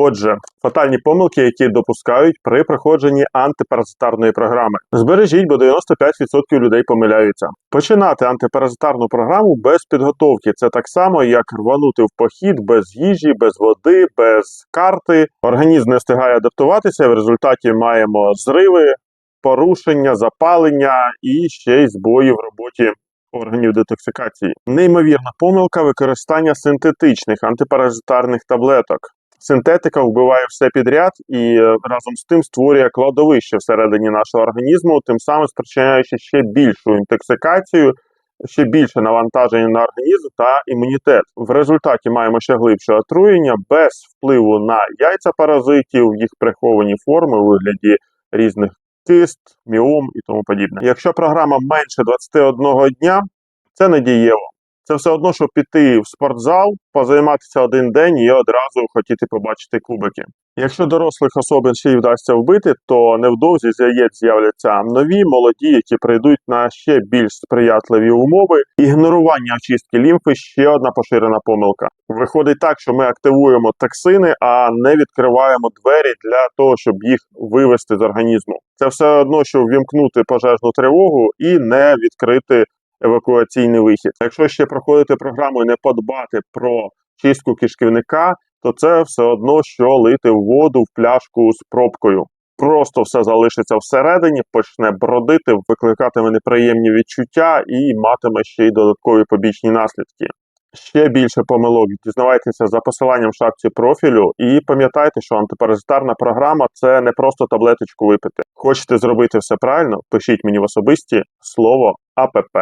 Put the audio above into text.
Отже, фатальні помилки, які допускають при проходженні антипаразитарної програми. Збережіть, бо 95% людей помиляються. Починати антипаразитарну програму без підготовки це так само, як рванути в похід без їжі, без води, без карти. Організм не встигає адаптуватися. В результаті маємо зриви, порушення, запалення і ще й збої в роботі органів детоксикації. Неймовірна помилка використання синтетичних антипаразитарних таблеток. Синтетика вбиває все підряд і е, разом з тим створює кладовище всередині нашого організму, тим самим спричиняючи ще більшу інтоксикацію, ще більше навантаження на організм та імунітет. В результаті маємо ще глибше отруєння без впливу на яйця паразитів, їх приховані форми у вигляді різних кист, міом і тому подібне. Якщо програма менше 21 дня, це не дієво. Це все одно, щоб піти в спортзал, позайматися один день і одразу хотіти побачити кубики. Якщо дорослих особин ще й вдасться вбити, то невдовзі з яєць з'являться нові, молоді, які прийдуть на ще більш сприятливі умови. Ігнорування очистки лімфи ще одна поширена помилка. Виходить так, що ми активуємо токсини, а не відкриваємо двері для того, щоб їх вивести з організму. Це все одно, що ввімкнути пожежну тривогу і не відкрити евакуаційний вихід. Якщо ще проходити програму і не подбати про чистку кишківника, то це все одно, що лити воду в пляшку з пробкою. Просто все залишиться всередині, почне бродити, викликатиме неприємні відчуття і матиме ще й додаткові побічні наслідки. Ще більше помилок дізнавайтеся за посиланням в шапці профілю і пам'ятайте, що антипаразитарна програма це не просто таблеточку випити. Хочете зробити все правильно? Пишіть мені в особисті слово АПП.